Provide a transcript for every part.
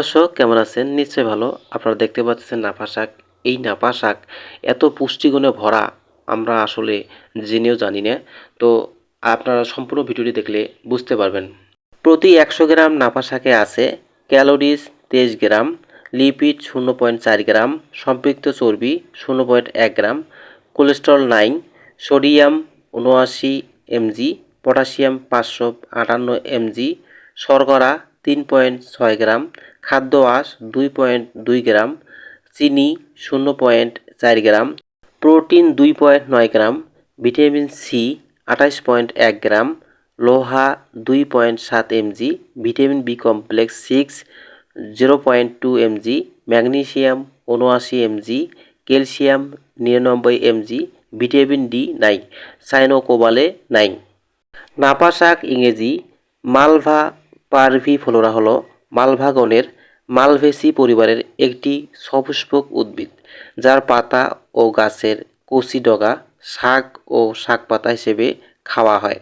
দর্শক, কেমন আছেন? নিশ্চয়ই ভালো। আপনারা দেখতে পাচ্ছেন নাপা শাক। এই নাপা শাক এত পুষ্টিগুণে ভরা, আমরা আসলে জেনেও জানি না। তো আপনারা সম্পূর্ণ ভিডিওটি দেখলে বুঝতে পারবেন। প্রতি একশো গ্রাম নাপা শাকে আছে ক্যালোরিজ তেইশ গ্রাম, লিপিড শূন্য পয়েন্ট চার গ্রাম, সম্পৃক্ত চর্বি শূন্য পয়েন্ট এক গ্রাম, কোলেস্ট্রল নাইন, সোডিয়াম উনআশি এমজি, পটাশিয়াম পাঁচশো আটান্ন এমজি, শর্করা তিন পয়েন্ট ছয় গ্রাম, খাদ্য আঁশ দুই পয়েন্ট দুই গ্রাম, চিনি শূন্য পয়েন্ট চার গ্রাম, প্রোটিন দুই পয়েন্ট নয় গ্রাম, ভিটামিন সি আঠাশ পয়েন্ট এক গ্রাম, লোহা দুই পয়েন্ট সাত mg vitamin B complex six zero point two mg magnesium উনআশি এমজি ক্যালসিয়াম নিরানব্বই এমজি ভিটামিন ডি নাই সাইনোকোবালে নাই নাপা শাক ইংরেজি মালভা পারভি ফ্লোরা হলো মালভাগনের মালভেসি পরিবারের একটি সপুষ্পক উদ্ভিদ, যার পাতা ও গাছের কচি ডগা, শাক ও শাক পাতা হিসেবে খাওয়া হয়।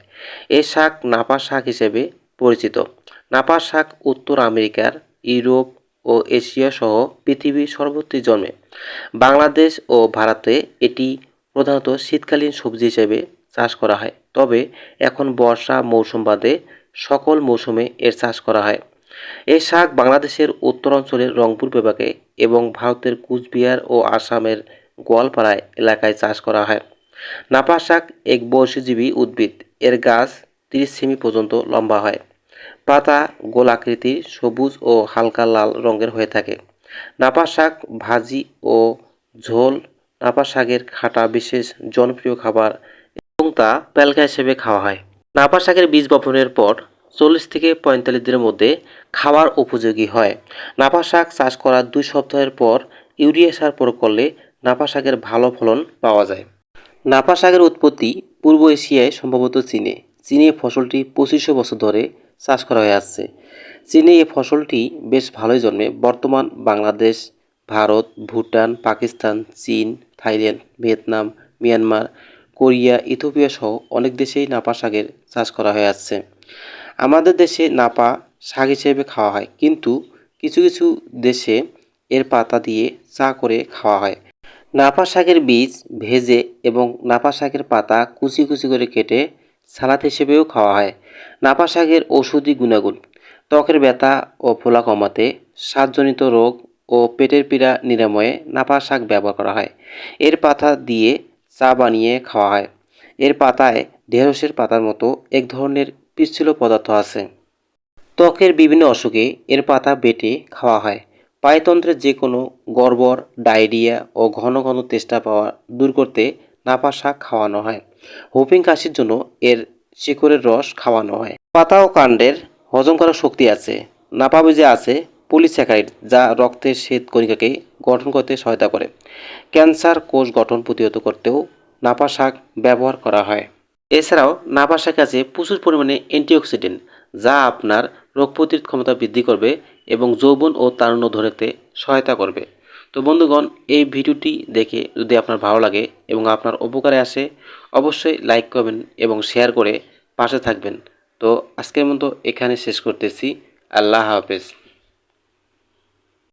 এ শাক নাপা শাক হিসেবে পরিচিত। নাপা শাক উত্তর আমেরিকার, ইউরোপ ও এশিয়া সহ পৃথিবীর সর্বত্রই জন্মে। বাংলাদেশ ও ভারতে এটি প্রধানত শীতকালীন সবজি হিসেবে চাষ করা হয়। তবে এখন বর্ষা মৌসুম বাদে সকল মৌসুমে এর চাষ করা হয়। এই শাক বাংলাদেশের উত্তরাঞ্চলের রংপুর বিভাগে এবং ভারতের কুচবিহার ও আসামের গোয়ালপাড়ায় এলাকায় চাষ করা হয়। নাপা শাক এক বর্ষজীবী উদ্ভিদ। এর গাছ তিরিশ সেমি পর্যন্ত লম্বা হয়। পাতা, গোলাকৃতি, সবুজ ও হালকা লাল রঙের হয়ে থাকে। নাপা শাক ভাজি ও ঝোল। নাপা শাকের খাটা বিশেষ জনপ্রিয় খাবার এবং তা প্যালকা হিসেবে খাওয়া হয়। নাপা শাকের বীজ বপনের পর চল্লিশ থেকে পঁয়তাল্লিশ দিনের মধ্যে খাওয়ার উপযোগী হয়। নাপা শাক চাষ করার দুই সপ্তাহের পর ইউরিয়া সার প্রয়োগ করলে নাপা শাকের ভালো ফলন পাওয়া যায়। নাপা শাকের উৎপত্তি পূর্ব এশিয়ায় সম্ভবত চীনে। চীনে ফসলটি পঁচিশশো বছর ধরে চাষ করা হয়ে আসছে। চীনে এই ফসলটি বেশ ভালোই জন্মে। বর্তমান বাংলাদেশ, ভারত, ভুটান, পাকিস্তান, চীন, Thailand, Vietnam, Myanmar, Korea, Ethiopia সহ অনেক দেশেই নাপা শাকের চাষ করা হয়ে আসছে। আমাদের দেশে নাপা শাক হিসেবে খাওয়া হয়, কিন্তু কিছু কিছু দেশে এর পাতা দিয়ে চা করে খাওয়া হয়। নাপা শাকের বীজ ভেজে এবং নাপা শাকের পাতা কুচি কুচি করে কেটে সালাদ হিসেবেও খাওয়া হয়। নাপা শাকের ঔষধি গুণাগুণ, ত্বকের ব্যথা ও ফোলা কমাতে শ্বাসজনিত রোগ ও পেটের পীড়া নিরাময়ে নাপা শাক ব্যবহার করা হয়। এর পাতা দিয়ে চা বানিয়ে খাওয়া হয়। এর পাতায় ঢেঁড়সের পাতার মতো এক ধরনের পিচ্ছিল পদার্থ আছে। ত্বকের বিভিন্ন অসুখে এর পাতা বেটে খাওয়া হয়। পায়তন্ত্রের যে কোনো গর্বর ডায়রিয়া ও ঘন ঘন তেষ্টা পাওয়া দূর করতে নাপা শাক খাওয়ানো হয়। হুপিং কাশির জন্য এর শিকড়ের রস খাওয়ানো হয়। পাতা ও কাণ্ডের হজম করার শক্তি আছে। নাপা বীজে আছে পলিস্যাকারাইড যা রক্তের শ্বেত কণিকাকে গঠন করতে সহায়তা করে। ক্যান্সার কোষ গঠন প্রতিহত করতেও নাপা শাক ব্যবহার করা হয়। এছাড়াও নাপা শাকে আছে প্রচুর পরিমাণে অ্যান্টিঅক্সিডেন্ট যা আপনার রোগ প্রতিরোধ ক্ষমতা বৃদ্ধি করবে এবং যৌবন ও তারুণ্য ধরেতে সহায়তা করবে। তো বন্ধুগণ, এই ভিডিওটি দেখে যদি আপনার ভালো লাগে এবং আপনার উপকারে আসে, অবশ্যই লাইক করবেন এবং শেয়ার করে পাশে থাকবেন। তো আজকের মতো এখানে শেষ করতেছি। আল্লাহ হাফেজ।